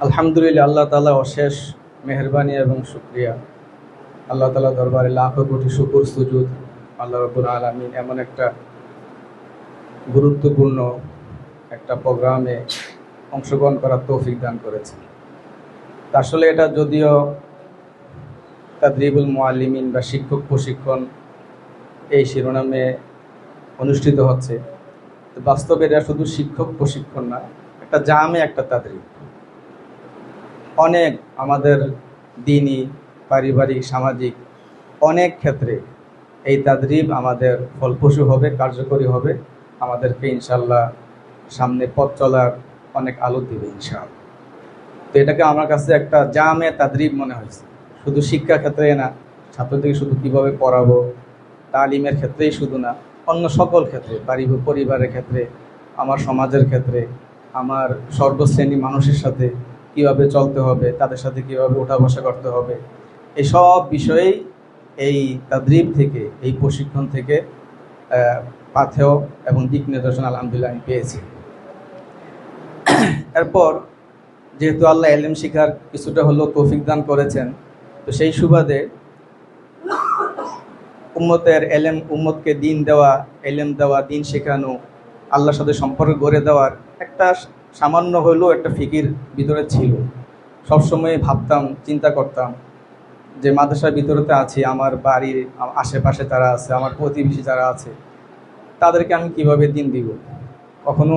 আলহামদুলিল্লাহ, আল্লাহ তালা অশেষ মেহরবানি এবং শুক্রিয়া। আল্লাহ তালা দরবারে লাখো কোটি শুকুর, সুজুদ। আল্লাহ রবুল আলমিন এমন একটা গুরুত্বপূর্ণ একটা প্রোগ্রামে অংশগ্রহণ করার তৌফিক দান করেছে আসলে এটা যদিও তাদরিবুল মোয়ালিমিন বা শিক্ষক প্রশিক্ষণ এই শিরোনামে অনুষ্ঠিত হচ্ছে বাস্তবে এটা শুধু শিক্ষক প্রশিক্ষণ না, একটা জামে, একটা তাদরিব অনেক আমাদের দিনই, পারিবারিক, সামাজিক, অনেক ক্ষেত্রে এই তাদরিব আমাদের ফলপ্রসূ হবে, কার্যকরী হবে। আমাদেরকে ইনশাল্লাহ সামনে পথ চলার অনেক আলো দেবে ইনশাআল্লাহ। তো এটাকে আমার কাছে একটা জামে তাদরিব মনে হয়েছে। শুধু শিক্ষা ক্ষেত্রে না, ছাত্রদেরকে শুধু কীভাবে পড়াবো তালিমের ক্ষেত্রেই শুধু না, অন্য সকল ক্ষেত্রে বাড়ি পরিবারের ক্ষেত্রে, আমার সমাজের ক্ষেত্রে, আমার সর্বশ্রেণী মানুষের সাথে কীভাবে চলতে হবে, তাদের সাথে কীভাবে ওঠা বসা করতে হবে এই সব বিষয়েই এই তাদ্রিব থেকে, এই প্রশিক্ষণ থেকে পাথেয় এবং দিক নির্দেশনা আলহামদুলিল্লাহ আমি পেয়েছি। এরপর, যেহেতু আল্লাহ এলেম শিখার কিছুটা হলেও তৌফিক দান করেছেন, তো সেই সুবাদে উম্মতের এলেম, উম্মতকে দিন দেওয়া, এলেম দেওয়া, দিন শেখানো, আল্লাহর সাথে সম্পর্ক গড়ে দেওয়ার একটা সামান্য হলেও একটা ফিকির ভিতরে ছিল। সবসময় ভাবতাম, চিন্তা করতাম যে মাদ্রাসার ভিতরেতে আছি, আমার বাড়ির আশেপাশে যারা আছে, আমার প্রতিবেশী যারা আছে, তাদেরকে আমি কীভাবে দিন দিব? কখনো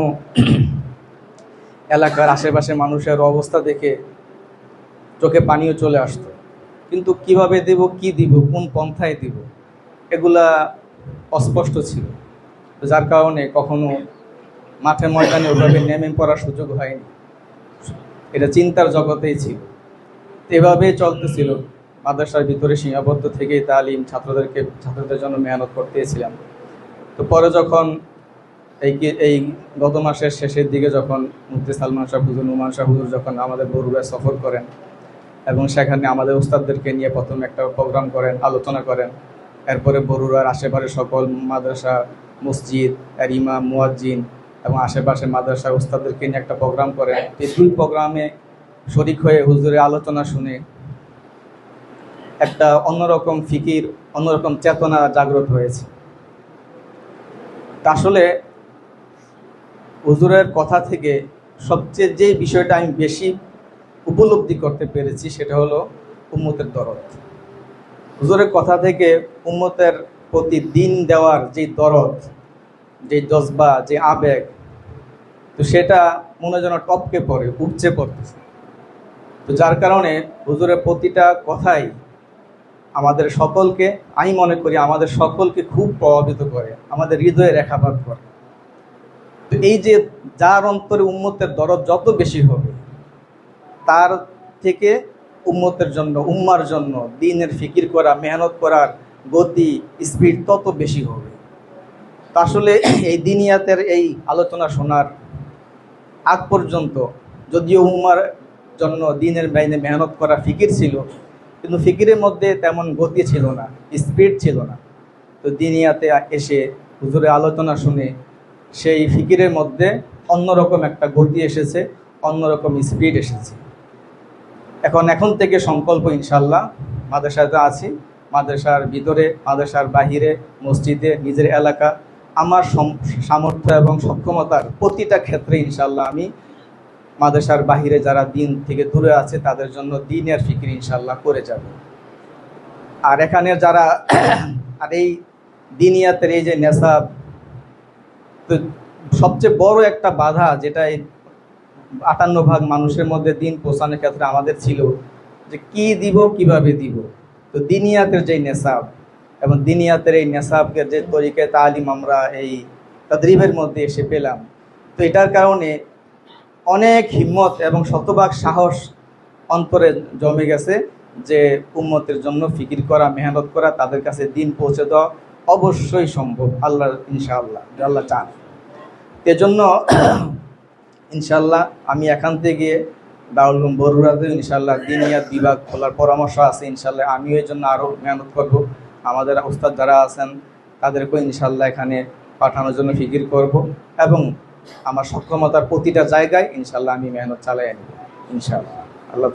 এলাকার আশেপাশে মানুষের অবস্থা দেখে চোখে পানিও চলে আসতো। কিন্তু কীভাবে দেব, কি দিব, কোন পন্থায় দিব? এগুলা অস্পষ্ট ছিল। যার কারণে কখনো মাঠে ময়দানে ওভাবে নেমে পড়ার সুযোগ হয়নি। এটা চিন্তার জগতেই ছিল। তো এভাবেই চলতেছিল। মাদ্রাসার ভিতরে সীমাবদ্ধ থেকেই তালিম ছাত্রদেরকে, ছাত্রদের জন্য মেহনত করতেছিলাম। তো পরে যখন এই এই গত মাসের শেষের দিকে যখন মুফতি সালমান শাহ হুজুর, নুমান শাহ হুজুর যখন আমাদের বরুড়ায় সফর করেন এবং সেখানে আমাদের উস্তাদদেরকে নিয়ে প্রথম একটা প্রোগ্রাম করেন, আলোচনা করেন এরপরে বরুড়ার আশেপাশে সকল মাদ্রাসা, মসজিদ, এর ইমাম, মুয়াজ্জিন এবং আশেপাশে মাদ্রাসা উস্তাদদেরকে নিয়ে একটা প্রোগ্রাম করেন এই দুই প্রোগ্রামে শরিক হয়ে হুজুরের আলোচনা শুনে একটা অন্যরকম ফিকির, অন্যরকম চেতনা জাগ্রত হয়েছে। আসলে হুজুরের কথা থেকে সবচেয়ে যে বিষয়টা আমি বেশি উপলব্ধি করতে পেরেছি সেটা হলো উম্মতের দরদ। হুজুরের কথা থেকে উম্মতের প্রতি দিন দেওয়ার যে দরদ, যে জজবা, যে আবেগ, তো সেটা মনে যেন টপকে পড়ে, উপচে পড়তেছে। তো যার কারণে হুজুরের প্রতিটা কথাই আমাদের সকলকে, আমি মনে করি আমাদের সকলকে খুব প্রভাবিত করে, আমাদের হৃদয়ে রেখাপাত করে। তো এই যে যার অন্তরে উম্মতের দরদ যত বেশি হবে, তার থেকে উম্মতের জন্য, উম্মার জন্য, দিনের ফিকির করা, মেহনত করার গতি স্পিড তত বেশি হবে। তো আসলে এই দিনিয়াতের এই আলোচনা শোনার আগ পর্যন্ত যদিও উম্মার জন্য দিনের বাইনে মেহনত করা ফিকির ছিল, কিন্তু ফিকিরের মধ্যে তেমন গতি ছিল না স্পিড ছিল না। তো দিনিয়াতে এসে হুজুরের আলোচনা শুনে সেই ফিকিরের মধ্যে অন্যরকম একটা গতি এসেছে, অন্যরকম স্পিড এসেছে। এখন এখন থেকে সংকল্প ইনশাল্লাহ মাদ্রাসাতে আছি। মাদ্রাসার ভিতরে, মাদ্রাসার বাহিরে, মসজিদে, নিজের এলাকা। আমার সামর্থ্য এবং সক্ষমতার প্রতিটা ক্ষেত্রে ইনশাল্লাহ আমি মাদ্রাসার বাহিরে যারা দিন থেকে দূরে আছে, তাদের জন্য দিনের ফিকির ইনশাল্লাহ করে যাব। আর এখানে যারা আর এই দিনিয়াতের এই যে নেশাব, তো সবচেয়ে বড় একটা বাধা যেটা আটান্ন ভাগ মানুষের মধ্যে দিন পৌঁছানোর ক্ষেত্রে আমাদের ছিল যে কি দিব, কীভাবে দিব। তো দিনিয়াতের যে নেশাব এবং দিনিয়াতের এই নেশাবকে যে তরিকে তালিম আমরা এই তদ্রিবের মধ্যে এসে পেলাম, তো এটার কারণে অনেক হিম্মত এবং শতভাগ সাহস অন্তরে জমে গেছে যে উম্মতের জন্য ফিকির করা, মেহনত করা, তাদের কাছে দিন পৌঁছে দেওয়া অবশ্যই সম্ভব আল্লাহ ইনশাআল্লাহ আল্লাহ চান। এজন্য ইনশাল্লাহ আমি এখান থেকে দাউল বরুরাতে ইনশাল্লাহ দিনিয়াত বিভাগ খোলার পরামর্শ আছে, ইনশাল্লাহ আমি এর জন্য আরও মেহনত করব। আমাদের উস্তাদ যারা আছেন, তাদেরকেও ইনশাল্লাহ এখানে পাঠানোর জন্য ফিকির করব এবং আমার সক্ষমতার প্রতিটা জায়গায় ইনশাল্লাহ আমি মেহনত চালাই আনব ইনশাল্লাহ। আল্লাহ